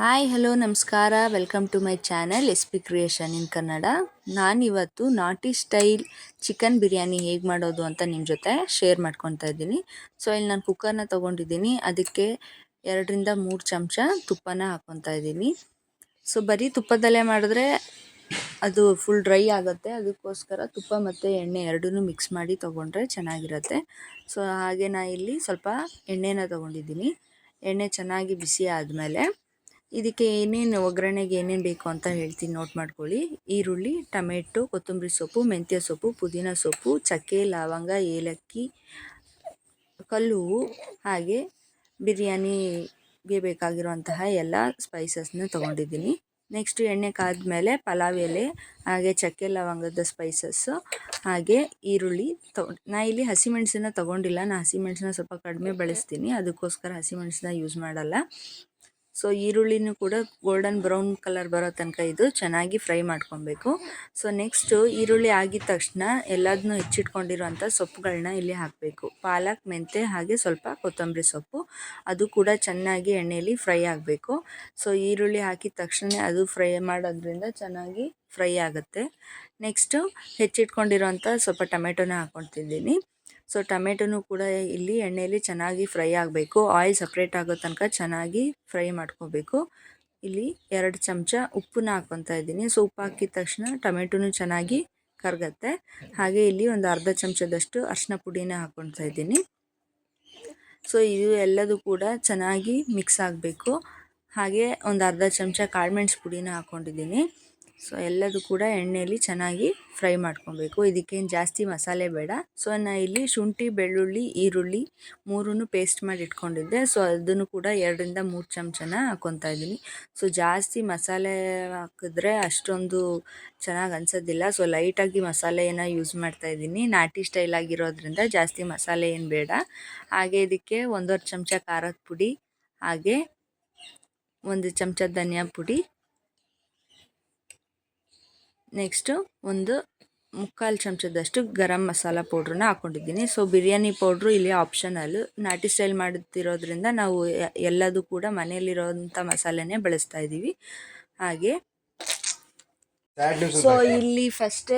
Hi hello ನಮಸ್ಕಾರ. Welcome to my channel S P creation in Kannada ನಾನಿವತ್ತು ನಾಟಿ style chicken biryani ಹೇಗೆ ಮಾಡೋದು ಅಂತ ನಿಮ್ಮ ಜೊತೆ ಶೇರ್ ಮಾಡ್ಕೊತಾ ಇದ್ದೀನಿ. ಸೊ ಇಲ್ಲಿ ನಾನು ಕುಕ್ಕರ್ನ ತೊಗೊಂಡಿದ್ದೀನಿ. ಅದಕ್ಕೆ ಎರಡರಿಂದ ಮೂರು ಚಮಚ ತುಪ್ಪನ ಹಾಕ್ಕೊತಾ ಇದ್ದೀನಿ. ಸೊ ಬರೀ ತುಪ್ಪದಲ್ಲೇ ಮಾಡಿದ್ರೆ ಅದು ಫುಲ್ ಡ್ರೈ ಆಗುತ್ತೆ. ಅದಕ್ಕೋಸ್ಕರ ತುಪ್ಪ ಮತ್ತು ಎಣ್ಣೆ ಎರಡನ್ನೂ ಮಿಕ್ಸ್ ಮಾಡಿ ತೊಗೊಂಡ್ರೆ ಚೆನ್ನಾಗಿರುತ್ತೆ. ಸೊ ಹಾಗೆ ನಾ ಇಲ್ಲಿ ಸ್ವಲ್ಪ ಎಣ್ಣೆನ ತೊಗೊಂಡಿದ್ದೀನಿ. ಎಣ್ಣೆ ಚೆನ್ನಾಗಿ ಬಿಸಿ ಆದಮೇಲೆ ಇದಕ್ಕೆ ಏನೇನು ಒಗ್ಗರಣೆಗೆ ಏನೇನು ಬೇಕು ಅಂತ ಹೇಳ್ತೀನಿ ನೋಟ್ ಮಾಡ್ಕೊಳ್ಳಿ. ಈರುಳ್ಳಿ, ಟೊಮೆಟೊ, ಕೊತ್ತಂಬರಿ ಸೊಪ್ಪು, ಮೆಂತ್ಯ ಸೊಪ್ಪು, ಪುದೀನ ಸೊಪ್ಪು, ಚಕ್ಕೆ, ಲವಂಗ, ಏಲಕ್ಕಿ, ಕಲ್ಲು, ಹಾಗೆ ಬಿರಿಯಾನಿಗೆ ಬೇಕಾಗಿರುವಂತಹ ಎಲ್ಲ ಸ್ಪೈಸಸ್ನ ತೊಗೊಂಡಿದ್ದೀನಿ. ನೆಕ್ಸ್ಟ್ ಎಣ್ಣೆ ಕಾದ್ಮೇಲೆ ಪಲಾವ್ ಎಲೆ, ಹಾಗೆ ಚಕ್ಕೆ, ಲವಂಗದ ಸ್ಪೈಸಸ್ಸು ಹಾಗೆ ಈರುಳ್ಳಿ ತೊ, ನಾ ಇಲ್ಲಿ ಹಸಿಮೆಣಸಿನ ತೊಗೊಂಡಿಲ್ಲ. ನಾ ಹಸಿಮೆಣಸಿನ ಸ್ವಲ್ಪ ಕಡಿಮೆ ಬಳಸ್ತೀನಿ. ಅದಕ್ಕೋಸ್ಕರ ಹಸಿಮೆಣಸಿನ ಯೂಸ್ ಮಾಡಲ್ಲ. ಸೊ ಈರುಳ್ಳಿನೂ ಕೂಡ ಗೋಲ್ಡನ್ ಬ್ರೌನ್ ಕಲರ್ ಬರೋ ತನಕ ಇದು ಚೆನ್ನಾಗಿ ಫ್ರೈ ಮಾಡ್ಕೊಬೇಕು. ಸೊ ನೆಕ್ಸ್ಟು ಈರುಳ್ಳಿ ಆಗಿದ ತಕ್ಷಣ ಎಲ್ಲದನ್ನೂ ಹೆಚ್ಚಿಟ್ಕೊಂಡಿರುವಂಥ ಸೊಪ್ಪುಗಳನ್ನ ಇಲ್ಲಿ ಹಾಕಬೇಕು. ಪಾಲಕ್ ಮೆಂತೆ ಹಾಗೆ ಸ್ವಲ್ಪ ಕೊತ್ತಂಬರಿ ಸೊಪ್ಪು. ಅದು ಕೂಡ ಚೆನ್ನಾಗಿ ಎಣ್ಣೆಯಲ್ಲಿ ಫ್ರೈ ಆಗಬೇಕು. ಸೊ ಈರುಳ್ಳಿ ಹಾಕಿದ ತಕ್ಷಣ ಅದು ಫ್ರೈ ಮಾಡೋದ್ರಿಂದ ಚೆನ್ನಾಗಿ ಫ್ರೈ ಆಗುತ್ತೆ. ನೆಕ್ಸ್ಟು ಹೆಚ್ಚಿಟ್ಕೊಂಡಿರುವಂಥ ಸ್ವಲ್ಪ ಟೊಮೆಟೊನ ಹಾಕ್ಕೊತಿದ್ದೀನಿ ಸೊ ಟೊಮೆಟೊನು ಕೂಡ ಇಲ್ಲಿ ಎಣ್ಣೆಯಲ್ಲಿ ಚೆನ್ನಾಗಿ ಫ್ರೈ ಆಗಬೇಕು. ಆಯಿಲ್ ಸಪ್ರೇಟ್ ಆಗೋ ತನಕ ಚೆನ್ನಾಗಿ ಫ್ರೈ ಮಾಡ್ಕೋಬೇಕು. ಇಲ್ಲಿ ಎರಡು ಚಮಚ ಉಪ್ಪನ್ನ ಹಾಕ್ಕೊತಾ ಇದ್ದೀನಿ. ಸೊ ಉಪ್ಪು ಹಾಕಿದ ತಕ್ಷಣ ಟೊಮೆಟೊನು ಚೆನ್ನಾಗಿ ಕರಗತ್ತೆ. ಹಾಗೆ ಇಲ್ಲಿ ಒಂದು ಅರ್ಧ ಚಮಚದಷ್ಟು ಅರಿಶಿನ ಪುಡಿನ ಹಾಕ್ಕೊಳ್ತಾ ಇದ್ದೀನಿ. ಸೊ ಇದು ಎಲ್ಲದೂ ಕೂಡ ಚೆನ್ನಾಗಿ ಮಿಕ್ಸ್ ಆಗಬೇಕು. ಹಾಗೆ ಒಂದು ಅರ್ಧ ಚಮಚ ಕಾಳುಮೆಣ್ಸು ಪುಡಿನ ಹಾಕ್ಕೊಂಡಿದ್ದೀನಿ. ಸೊ ಎಲ್ಲದು ಕೂಡ ಎಣ್ಣೆಯಲ್ಲಿ ಚೆನ್ನಾಗಿ ಫ್ರೈ ಮಾಡ್ಕೊಬೇಕು. ಇದಕ್ಕೇನು ಜಾಸ್ತಿ ಮಸಾಲೆ ಬೇಡ. ಸೊ ನಾನು ಇಲ್ಲಿ ಶುಂಠಿ, ಬೆಳ್ಳುಳ್ಳಿ, ಈರುಳ್ಳಿ ಮೂರನ್ನು ಪೇಸ್ಟ್ ಮಾಡಿ ಇಟ್ಕೊಂಡಿದ್ದೆ. ಸೊ ಅದನ್ನು ಕೂಡ ಎರಡರಿಂದ ಮೂರು ಚಮಚನ ಹಾಕೊತಾ ಇದ್ದೀನಿ. ಸೊ ಜಾಸ್ತಿ ಮಸಾಲೆ ಹಾಕಿದ್ರೆ ಅಷ್ಟೊಂದು ಚೆನ್ನಾಗಿ ಅನ್ಸೋದಿಲ್ಲ. ಸೊ ಲೈಟಾಗಿ ಮಸಾಲೆಯನ್ನು ಯೂಸ್ ಮಾಡ್ತಾ ಇದ್ದೀನಿ. ನಾಟಿ ಸ್ಟೈಲ್ ಆಗಿರೋದ್ರಿಂದ ಜಾಸ್ತಿ ಮಸಾಲೆ ಏನು ಬೇಡ. ಹಾಗೆ ಇದಕ್ಕೆ ಒಂದೂವರೆ ಚಮಚ ಖಾರದ ಪುಡಿ, ಹಾಗೆ ಒಂದು ಚಮಚ ಧನಿಯಾ ಪುಡಿ ನೆಕ್ಸ್ಟು ಒಂದು ಮುಕ್ಕಾಲು ಚಮಚದಷ್ಟು ಗರಂ ಮಸಾಲ ಪೌಡ್ರನ್ನ ಹಾಕ್ಕೊಂಡಿದ್ದೀನಿ ಸೊ ಬಿರಿಯಾನಿ ಪೌಡ್ರು ಇಲ್ಲಿ ಆಪ್ಷನಲ್ಲು ನಾಟಿ ಸ್ಟೈಲ್ ಮಾಡುತ್ತಿರೋದ್ರಿಂದ ನಾವು ಎಲ್ಲದೂ ಕೂಡ ಮನೆಯಲ್ಲಿರೋಂಥ ಮಸಾಲೆನೇ ಬಳಸ್ತಾ ಇದ್ದೀವಿ. ಹಾಗೆ ಸೊ ಇಲ್ಲಿ ಫಸ್ಟೇ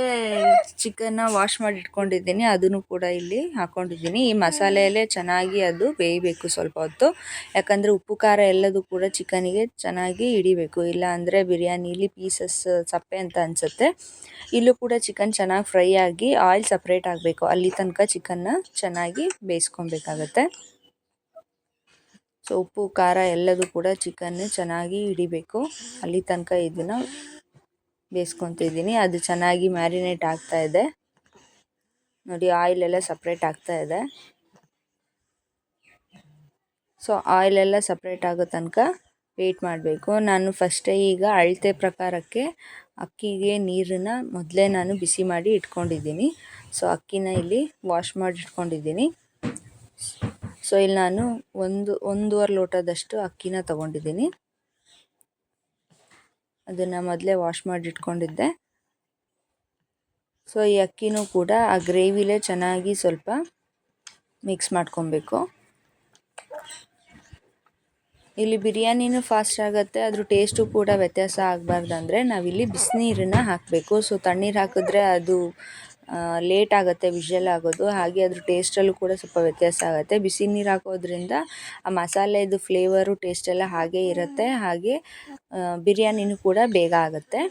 ಚಿಕನ್ನ ವಾಶ್ ಮಾಡಿ ಇಟ್ಕೊಂಡಿದ್ದೀನಿ. ಅದನ್ನು ಕೂಡ ಇಲ್ಲಿ ಹಾಕೊಂಡಿದ್ದೀನಿ. ಈ ಮಸಾಲೆಯಲ್ಲೇ ಚೆನ್ನಾಗಿ ಅದು ಬೇಯಬೇಕು ಸ್ವಲ್ಪ ಹೊತ್ತು. ಯಾಕಂದರೆ ಉಪ್ಪು ಖಾರ ಎಲ್ಲದೂ ಕೂಡ ಚಿಕನಿಗೆ ಚೆನ್ನಾಗಿ ಹಿಡಿಬೇಕು. ಇಲ್ಲ ಅಂದರೆ ಬಿರಿಯಾನಿಲಿ ಪೀಸಸ್ ಸಪ್ಪೆ ಅಂತ ಅನಿಸುತ್ತೆ. ಇಲ್ಲೂ ಕೂಡ ಚಿಕನ್ ಚೆನ್ನಾಗಿ ಫ್ರೈ ಆಗಿ ಆಯಿಲ್ ಸಪ್ರೇಟ್ ಆಗಬೇಕು. ಅಲ್ಲಿ ತನಕ ಚಿಕನ್ನ ಚೆನ್ನಾಗಿ ಬೇಯಿಸ್ಕೊಬೇಕಾಗತ್ತೆ. ಸೊ ಉಪ್ಪು ಖಾರ ಎಲ್ಲದೂ ಕೂಡ ಚಿಕನ್ ಚೆನ್ನಾಗಿ ಹಿಡಿಬೇಕು. ಅಲ್ಲಿ ತನಕ ಇದನ್ನು ಬೇಯಿಸ್ಕೊತಿದ್ದೀನಿ. ಅದು ಚೆನ್ನಾಗಿ ಮ್ಯಾರಿನೇಟ್ ಆಗ್ತಾ ಇದೆ. ನೋಡಿ ಆಯಿಲ್ ಎಲ್ಲ ಸಪ್ರೇಟ್ ಆಗ್ತಾ ಇದೆ. ಸೊ ಆಯಿಲ್ ಎಲ್ಲ ಸಪ್ರೇಟ್ ಆಗೋ ತನಕ ವೆಯ್ಟ್ ಮಾಡಬೇಕು. ನಾನು ಫಸ್ಟೇ ಈಗ ಅಳತೆ ಪ್ರಕಾರಕ್ಕೆ ಅಕ್ಕಿಗೆ ನೀರನ್ನು ಮೊದಲೇ ನಾನು ಬಿಸಿ ಮಾಡಿ ಇಟ್ಕೊಂಡಿದ್ದೀನಿ. ಸೊ, ಅಕ್ಕಿನ ಇಲ್ಲಿ ವಾಶ್ ಮಾಡಿ ಇಟ್ಕೊಂಡಿದ್ದೀನಿ. ಸೊ, ಇಲ್ಲಿ ನಾನು ಒಂದು, ಒಂದೂವರೆ ಲೋಟದಷ್ಟು ಅಕ್ಕಿನ ತೊಗೊಂಡಿದ್ದೀನಿ. ಅದನ್ನು ಮೊದಲೇ ವಾಶ್ ಮಾಡಿ ಇಟ್ಕೊಂಡಿದ್ದೆ ಸೊ ಈ ಅಕ್ಕಿನೂ ಕೂಡ ಆ ಗ್ರೇವಿಲೇ ಚೆನ್ನಾಗಿ ಸ್ವಲ್ಪ ಮಿಕ್ಸ್ ಮಾಡ್ಕೊಬೇಕು. ಇಲ್ಲಿ ಬಿರಿಯಾನಿನೂ ಫಾಸ್ಟ್ ಆಗುತ್ತೆ ಅದ್ರ ಟೇಸ್ಟು ಕೂಡ ವ್ಯತ್ಯಾಸ ಆಗಬಾರ್ದಂದ್ರೆ ನಾವಿಲ್ಲಿ ಬಿಸಿನೀರನ್ನ ಹಾಕಬೇಕು. ಸೊ ತಣ್ಣೀರು ಹಾಕಿದ್ರೆ ಅದು ಲೇಟ್ ಆಗುತ್ತೆ ವಿಷಲ್ ಆಗೋದು. ಹಾಗೆ ಅದ್ರ ಟೇಸ್ಟಲ್ಲೂ ಕೂಡ ಸ್ವಲ್ಪ ವ್ಯತ್ಯಾಸ ಆಗುತ್ತೆ. ಬಿಸಿ ನೀರು ಹಾಕೋದ್ರಿಂದ ಆ ಮಸಾಲೆದು ಫ್ಲೇವರು ಟೇಸ್ಟೆಲ್ಲ ಹಾಗೆ ಇರುತ್ತೆ. ಹಾಗೆ ಬಿರಿಯಾನಿನೂ ಕೂಡ ಬೇಗ ಆಗುತ್ತೆ.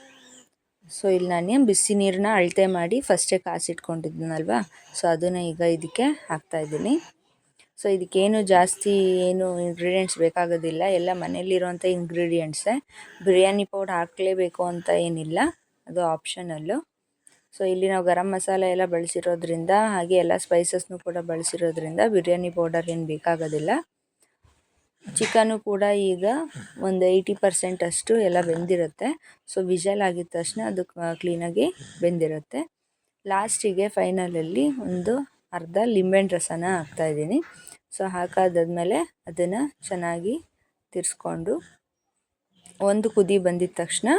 ಸೊ ಇಲ್ಲಿ ನಾನು ಬಿಸಿ ನೀರನ್ನ ಅಳತೆ ಮಾಡಿ ಫಸ್ಟೇ ಕಾಸಿಟ್ಕೊಂಡಿದ್ದೀನಲ್ವಾ ಸೊ ಅದನ್ನ ಈಗ ಇದಕ್ಕೆ ಹಾಕ್ತಾ ಇದ್ದೀನಿ. ಸೊ ಇದಕ್ಕೇನು ಜಾಸ್ತಿ ಏನು ಇಂಗ್ರೀಡಿಯೆಂಟ್ಸ್ ಬೇಕಾಗೋದಿಲ್ಲ. ಎಲ್ಲ ಮನೇಲಿರುವಂಥ ಇಂಗ್ರೀಡಿಯೆಂಟ್ಸೇ ಬಿರಿಯಾನಿ ಪೌಡರ್ ಹಾಕಲೇಬೇಕು ಅಂತ ಏನಿಲ್ಲ. ಅದು ಆಪ್ಷನಲ್ಲು ಸೊ ಇಲ್ಲಿ ನಾವು ಗರಂ ಮಸಾಲೆ ಎಲ್ಲ ಬಳಸಿರೋದ್ರಿಂದ, ಹಾಗೆ ಎಲ್ಲ ಸ್ಪೈಸಸ್ನು ಕೂಡ ಬಳಸಿರೋದ್ರಿಂದ ಬಿರಿಯಾನಿ ಪೌಡರ್ ಏನು ಬೇಕಾಗೋದಿಲ್ಲ. ಚಿಕನು ಕೂಡ ಈಗ ಒಂದು ಏಯ್ಟಿ ಪರ್ಸೆಂಟ್ ಅಷ್ಟು ಎಲ್ಲ ಬೆಂದಿರುತ್ತೆ. ಸೊ ವಿಜಲ್ ಆಗಿದ ತಕ್ಷಣ ಅದು ಕ್ಲೀನಾಗಿ ಬೆಂದಿರುತ್ತೆ. ಲಾಸ್ಟಿಗೆ ಫೈನಲಲ್ಲಿ ಒಂದು ಅರ್ಧ ಲಿಂಬೆಹಣ್ಣು ರಸನ ಹಾಕ್ತಾಯಿದ್ದೀನಿ ಸೊ ಹಾಕಾದಾದ್ಮೇಲೆ ಅದನ್ನು ಚೆನ್ನಾಗಿ ತಿರ್ಸ್ಕೊಂಡು ಒಂದು ಕುದಿ ಬಂದಿದ ತಕ್ಷಣ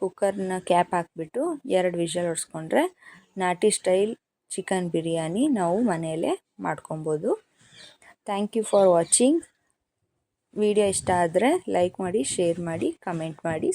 ಕುಕ್ಕರ್ನ ಕ್ಯಾಪ್ ಹಾಕ್ಬಿಟ್ಟು ಎರಡು ವಿಷಲ್ ಹೊಡ್ಸ್ಕೊಂಡ್ರೆ ನಾಟಿ ಸ್ಟೈಲ್ ಚಿಕನ್ ಬಿರಿಯಾನಿ ನಾವು ಮನೆಯಲ್ಲೇ ಮಾಡ್ಕೊಬೋದು. Thank you for watching. Video ಇಷ್ಟ ಆದರೆ ಲೈಕ್ ಮಾಡಿ, ಶೇರ್ ಮಾಡಿ, ಕಮೆಂಟ್ ಮಾಡಿ.